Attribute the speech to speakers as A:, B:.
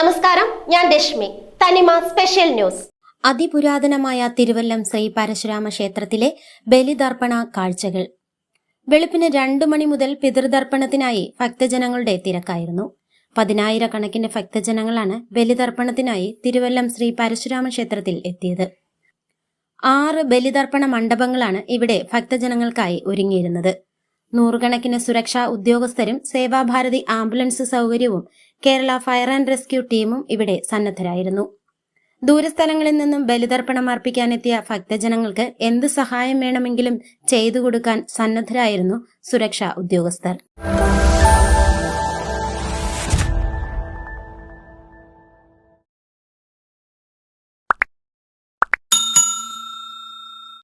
A: Vijayadashami Thanima special news.
B: അതിപുരാതനമായ Thiruvallam Shri Parashurama ക്ഷേത്രത്തിലെ ബലിതർപ്പണ കാഴ്ചകൾ. വെളുപ്പിന് രണ്ടു മണി മുതൽ പിതൃതർപ്പണത്തിനായി ഭക്തജനങ്ങളുടെ തിരക്കായിരുന്നു. പതിനായിരക്കണക്കിന് ഭക്തജനങ്ങളാണ് ബലിതർപ്പണത്തിനായി തിരുവല്ലം ശ്രീ പരശുരാമ ക്ഷേത്രത്തിൽ എത്തിയത്. ആറ് ബലിതർപ്പണ മണ്ഡപങ്ങളാണ് ഇവിടെ ഭക്തജനങ്ങൾക്കായി ഒരുങ്ങിയിരുന്നത്. നൂറുകണക്കിന് സുരക്ഷാ ഉദ്യോഗസ്ഥരും സേവാഭാരതി ആംബുലൻസ് സൗകര്യവും കേരള ഫയർ ആൻഡ് റെസ്ക്യൂ ടീമും ഇവിടെ സന്നദ്ധരായിരുന്നു. ദൂരസ്ഥലങ്ങളിൽ നിന്നും ബലിതർപ്പണം അർപ്പിക്കാനെത്തിയ ഭക്തജനങ്ങൾക്ക് എന്ത് സഹായം വേണമെങ്കിലും ചെയ്തു കൊടുക്കാൻ സന്നദ്ധരായിരുന്നു സുരക്ഷാ ഉദ്യോഗസ്ഥർ.